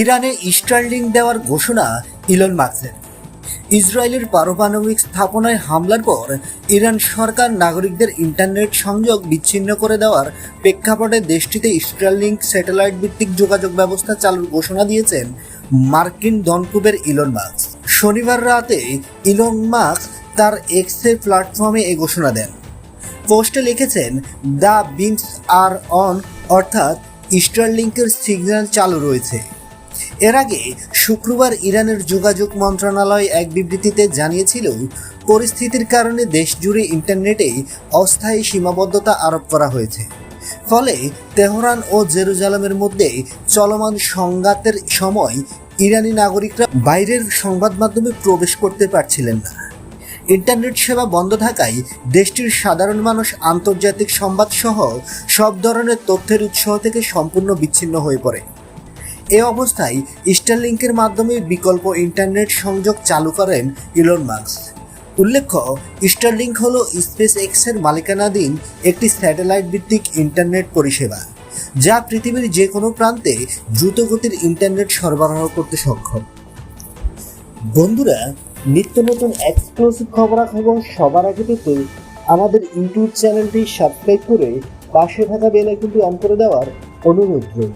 ইরানে স্টার্লিং দেওয়ার ঘোষণা ইলন মার্কসের ইসরায়েলের পারমাণবিক স্থাপনায় হামলার পর ইরান সরকার নাগরিকদের ইন্টারনেট সংযোগ বিচ্ছিন্ন করে দেওয়ার প্রেক্ষাপটে দেশটিতে স্টার্লিং স্যাটেলাইট ভিত্তিক যোগাযোগ ব্যবস্থা চালুর ঘোষণা দিয়েছেন মার্কিন দনকুবের ইলন মার্কস শনিবার রাতে ইলন মার্কস তার এক্সের প্ল্যাটফর্মে এই ঘোষণা দেন। পোস্টে লিখেছেন, দ্য বিনস আর অন, অর্থাৎ স্টারলিংকের সিগন্যাল চালু রয়েছে। এর আগে শুক্রবার ইরানের যোগাযোগ মন্ত্রণালয় এক বিবৃতিতে জানিয়েছিল, পরিস্থিতির কারণে দেশ জুড়ে ইন্টারনেটে অস্থায়ী সীমাবদ্ধতা আরোপ করা হয়েছে। ফলে তেহরান ও জেরুজালেমের মধ্যে চলমান সংঘাতের সময় ইরানি নাগরিকরা বাইরের সংবাদ মাধ্যমে প্রবেশ করতে পারছিলেন না। ইন্টারনেট সেবা বন্ধ থাকায় দেশটির সাধারণ মানুষ আন্তর্জাতিক সংবাদ সহ সব ধরনের তথ্যের উৎস থেকে সম্পূর্ণ বিচ্ছিন্ন হয়ে পড়ে। এ অবস্থায় স্টারলিংকের মাধ্যমে বিকল্প ইন্টারনেট সংযোগ চালু করেন ইলন মার্কস উল্লেখ্য স্টারলিংক হল স্পেস এক্সের মালিকানাধীন একটি স্যাটেলাইট ভিত্তিক ইন্টারনেট পরিষেবা, যা পৃথিবীর যে কোনো প্রান্তে দ্রুতগতির ইন্টারনেট সরবরাহ করতে সক্ষম। বন্ধুরা, নিত্য নতুন এক্সক্লুসিভ খবরাখবর সবার আগে পেতে আমাদের ইউটিউব চ্যানেলটি সাবস্ক্রাইব করে পাশে থাকা বেল আইকনটি অন করে দেওয়ার অনুরোধ রইল।